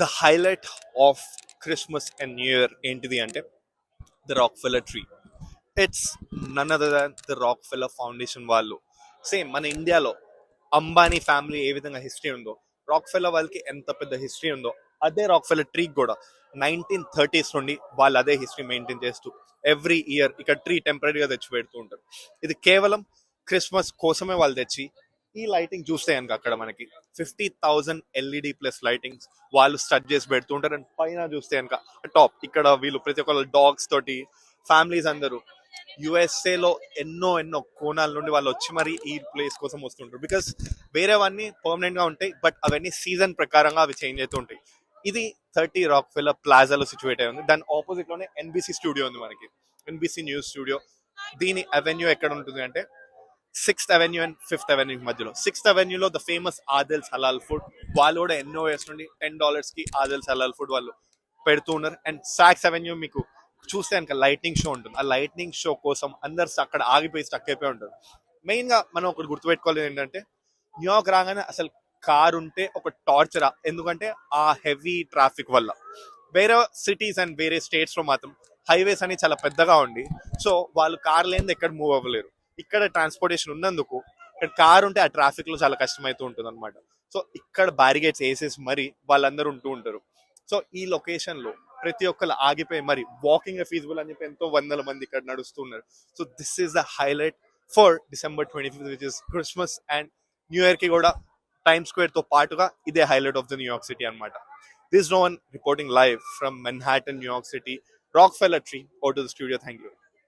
The highlight of Christmas and new year ఏంటిది అంటే the Rockefeller tree it's none other than the Rockefeller foundation వాళ్ళు. Same మన ఇండియాలో Ambani family ఏ విధంగా history ఉందో రాక్ ఫెల్లర్ వాళ్ళకి ఎంత పెద్ద హిస్టరీ ఉందో అదే రాక్ ఫెల్లర్ ట్రీ కూడా నైన్టీన్ థర్టీస్ నుండి వాళ్ళు అదే హిస్టరీ మెయింటైన్ చేస్తూ ఎవ్రీ ఇయర్ ఇక్కడ ట్రీ టెంపరీగా తెచ్చి పెడుతూ ఉంటారు. ఇది కేవలం క్రిస్మస్ కోసమే వాళ్ళు తెచ్చి ఈ లైటింగ్ చూస్తే కనుక అక్కడ మనకి. Fifty thousand LED plus lightings వాళ్ళు స్టడ్ చేసి పెడుతుంటారు అండ్ పైన చూస్తే కనుక టాప్ ఇక్కడ వీళ్ళు ప్రతి ఒక్కరు డాగ్స్ తోటి ఫ్యామిలీస్ అందరూ. యుఎస్ఏలో లో ఎన్నో ఎన్నో కోణాల నుండి వాళ్ళు వచ్చి మరి ఈ ప్లేస్ కోసం వస్తుంటారు. బికాస్ వేరేవన్నీ పర్మనెంట్గా ఉంటాయి బట్ అవన్నీ సీజన్ ప్రకారంగా అవి చేంజ్ అవుతూ ఉంటాయి. ఇది థర్టీ రాక్ ఫిల్లర్ ప్లాజాలో సిచ్యువేట్ అయి ఉంది. దాని ఆపోజిట్లోనే ఎన్బిసి స్టూడియో ఉంది మనకి. ఎన్బిసి న్యూస్ స్టూడియో దీని అవెన్యూ ఎక్కడ ఉంటుంది అంటే sixth avenue and fifth avenue మధ్యలో. సిక్స్త్ అవెన్యూలో ద ఫేమస్ ఆదిల్స్ హలాల్ ఫుడ్ వాళ్ళు కూడా ఎన్నో ఇయర్స్ టెన్ డాలర్స్కి ఆదిల్స్ హలాల్ ఫుడ్ వాళ్ళు పెడుతూ ఉన్నారు. అండ్ సాక్స్ అవెన్యూ మీకు చూస్తే కనుక లైటింగ్ షో ఉంటుంది. ఆ లైటింగ్ షో కోసం అందరు అక్కడ ఆగిపోయి స్టక్ అయిపోయి ఉంటారు. మెయిన్గా మనం ఒకటి గుర్తుపెట్టుకోవాలి ఏంటంటే న్యూయార్క్ రాగానే అసలు కార్ ఉంటే ఒక టార్చర్ ఎందుకంటే ఆ హెవీ ట్రాఫిక్ వల్ల. వేరే సిటీస్ అండ్ వేరే స్టేట్స్లో మాత్రం హైవేస్ అని చాలా పెద్దగా ఉండి. సో వాళ్ళు కార్ లేనిది ఎక్కడ మూవ్ అవ్వలేరు. ఇక్కడ ట్రాన్స్పోర్టేషన్ ఉన్నందుకు ఇక్కడ కార్ ఉంటే ఆ ట్రాఫిక్లో చాలా కష్టమవుతూ ఉంటుంది అనమాట సో ఇక్కడ బ్యారిగేట్స్ వేసేసి మరి వాళ్ళందరూ ఉంటూ ఉంటారు. సో ఈ లొకేషన్లో ప్రతి ఒక్కరు ఆగిపోయి మరి వాకింగ్ ఫీజిబుల్ అని చెప్పి ఎంతో వందల మంది ఇక్కడ నడుస్తున్నారు so this is the highlight for December twenty fifth which is Christmas and new ఇయర్కి కూడా టైమ్ స్క్వేర్తో పాటుగా ఇదే highlight of the New York city అనమాట this no one reporting live from Manhattan New York city Rockefeller tree over to the studio thank you